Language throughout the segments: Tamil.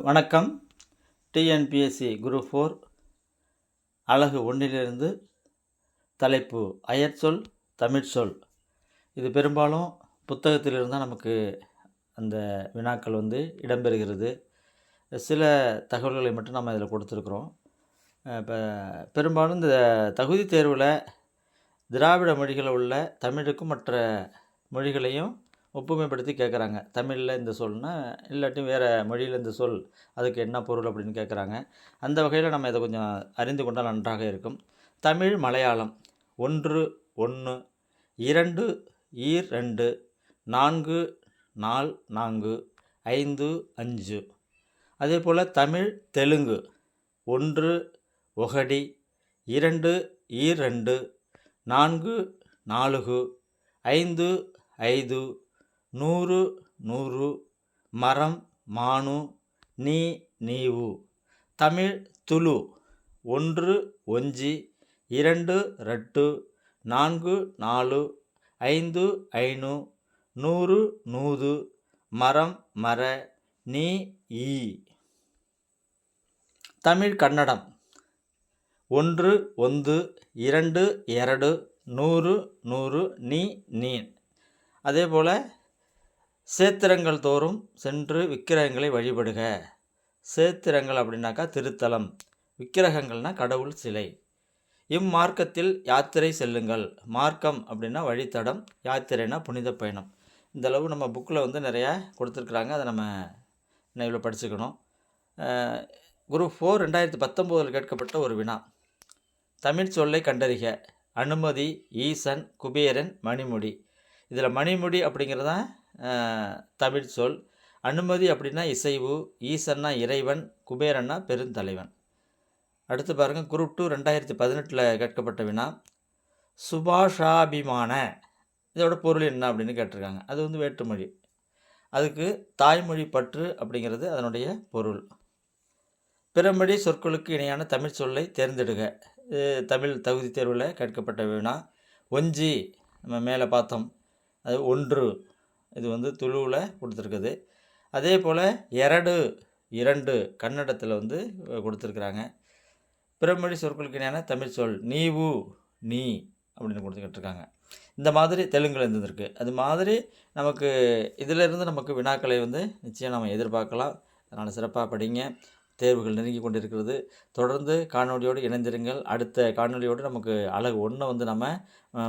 வணக்கம். டிஎன்பிஎஸ்சி குரூப் ஃபோர் அழகு ஒன்றிலிருந்து தலைப்பு அயற்சொல் தமிழ்ச்சொல் இது பெரும்பாலும் புத்தகத்திலிருந்து தான் நமக்கு அந்த வினாக்கள் வந்து இடம்பெறுகிறது. சில தகவல்களை மட்டும் நம்ம இதில் கொடுத்துருக்குறோம். இப்போ பெரும்பாலும் இந்த தகுதி தேர்வில் திராவிட மொழிகளில் உள்ள தமிழுக்கும் மற்ற மொழிகளையும் ஒப்புமைப்படுத்தி கேட்குறாங்க. தமிழில் இந்த சொல்னா இல்லாட்டி வேறு மொழியில் இந்த சொல் அதுக்கு என்ன பொருள் அப்படின்னு கேட்குறாங்க. அந்த வகையில் நம்ம இதை கொஞ்சம் அறிந்து கொண்டால் நன்றாக இருக்கும். தமிழ் மலையாளம். ஒன்று ஒன்று இரண்டு ஈர் ரெண்டு நான்கு நால் நான்கு ஐந்து அஞ்சு. அதே போல் தமிழ் தெலுங்கு. ஒன்று ஒகடி. இரண்டு ஈர் ரெண்டு. நான்கு நாலுகு. ஐந்து ஐந்து நூறு நூறு. மரம் மானு. நீ நீவு. தமிழ் துளு. ஒன்று ஒஞ்சி. இரண்டு ரெட்டு. நான்கு நாலு. ஐந்து ஐனு நூறு நூது மரம் மர. நீ ஈ. தமிழ் கன்னடம். ஒன்று ஒன்று இரண்டு இரடு. நூறு நூறு. நீ நீ அதே போல் சேத்திரங்கள் தோறும் சென்று விக்கிரகங்களை வழிபடுக. சேத்திரங்கள் அப்படின்னாக்கா திருத்தலம். விக்கிரகங்கள்னால் கடவுள் சிலை. இம்மார்க்கத்தில் யாத்திரை செல்லுங்கள். மார்க்கம் அப்படின்னா வழித்தடம் யாத்திரைனா புனித பயணம். இந்தளவு நம்ம புக்கில் வந்து நிறையா கொடுத்துருக்குறாங்க. அதை நம்ம நினைவில் படிச்சுக்கணும். குரூப் ஃபோர் ரெண்டாயிரத்தி பத்தொம்போதில் கேட்கப்பட்ட ஒரு வினா. தமிழ் சொல்லை கண்டறிக. அனுமதி ஈசன் குபேரன் மணிமுடி. இதில் மணிமுடி அப்படிங்கிறது? தான் தமிழ் சொல். அனுமதி அப்படின்னா இசைவு ஈசன்னா இறைவன் குபேரன்னா பெருந்தலைவன். அடுத்து பாருங்கள் குரூப் டூ ரெண்டாயிரத்தி பதினெட்டில் கேட்கப்பட்ட வினா. சுபாஷாபிமான. இதோட பொருள் என்ன அப்படின்னு கேட்டிருக்காங்க. அது வந்து வேற்றுமொழி. அதுக்கு தாய்மொழி பற்று அப்படிங்கிறது அதனுடைய பொருள். பிறமொழி சொற்களுக்கு இணையான தமிழ் சொல்லை தேர்ந்தெடுக. தமிழ் தகுதி தேர்வில் கேட்கப்பட்ட வினா. ஒஞ்சி நம்ம மேலே பார்த்தோம். அது ஒன்று. இது வந்து துளுவில் கொடுத்துருக்குது. அதே போல் எரடு இரண்டு கன்னடத்தில் வந்து கொடுத்துருக்குறாங்க. பிறமொழி சொற்களுக்கு இணையான தமிழ் சொல் நீவு நீ அப்படின்னு கொடுத்துக்கிட்டுருக்காங்க. இந்த மாதிரி தெலுங்கில் இருந்திருக்கு அது மாதிரி நமக்கு இதிலிருந்து நமக்கு வினாக்களை வந்து நிச்சயம் நம்ம எதிர்பார்க்கலாம். அதனால் சிறப்பாக படிங்க. தேர்வுகள் நெருங்கி கொண்டிருக்கிறது. தொடர்ந்து காணொலியோடு இணைந்திருங்கள். அடுத்த காணொலியோடு நமக்கு அழகு ஒன்றை வந்து நம்ம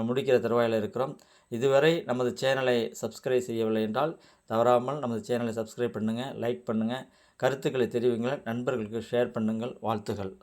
முடிக்கிற தருவாயில் இருக்கிறோம். இதுவரை நமது சேனலை சப்ஸ்கிரைப் செய்யவில்லை என்றால் தவறாமல் நமது சேனலை சப்ஸ்கிரைப் பண்ணுங்கள் லைக் பண்ணுங்கள் கருத்துக்களை தெரிவிங்கள். நண்பர்களுக்கு ஷேர் பண்ணுங்கள். வாழ்த்துகள்.